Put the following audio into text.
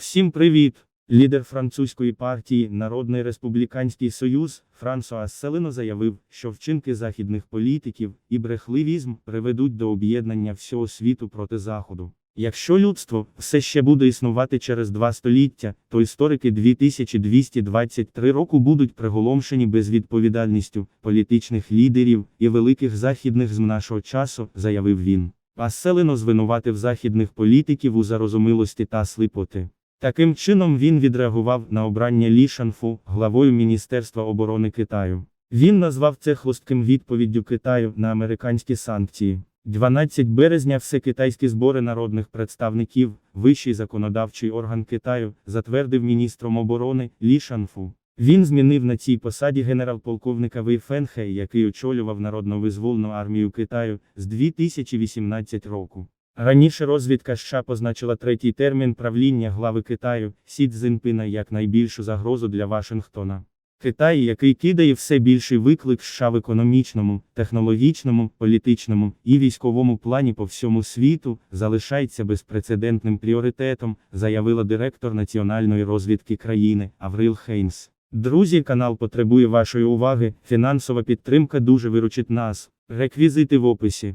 Всім привіт! Лідер французької партії Народний республіканський союз Франсуа Селино заявив, що вчинки західних політиків і брехливізм приведуть до об'єднання всього світу проти Заходу. Якщо людство все ще буде існувати через два століття, то історики 2223 року будуть приголомшені безвідповідальністю політичних лідерів і великих західних з нашого часу, заявив він. А Селино звинуватив західних політиків у зарозумілості та сліпоти. Таким чином він відреагував на обрання Лі Шанфу главою Міністерства оборони Китаю. Він назвав це хлостким відповіддю Китаю на американські санкції. 12 березня всекитайські збори народних представників, вищий законодавчий орган Китаю, затвердив міністром оборони Лі Шанфу. Він змінив на цій посаді генерал-полковника Вей Фенхе, який очолював Народно-визвольну армію Китаю з 2018 року. Раніше розвідка США позначила третій термін правління глави Китаю Сі Цзіньпіна як найбільшу загрозу для Вашингтона. Китай, який кидає все більший виклик США в економічному, технологічному, політичному і військовому плані по всьому світу, залишається безпрецедентним пріоритетом, заявила директор національної розвідки країни Аврил Хейнс. Друзі, канал потребує вашої уваги. Фінансова підтримка дуже виручить нас. Реквізити в описі.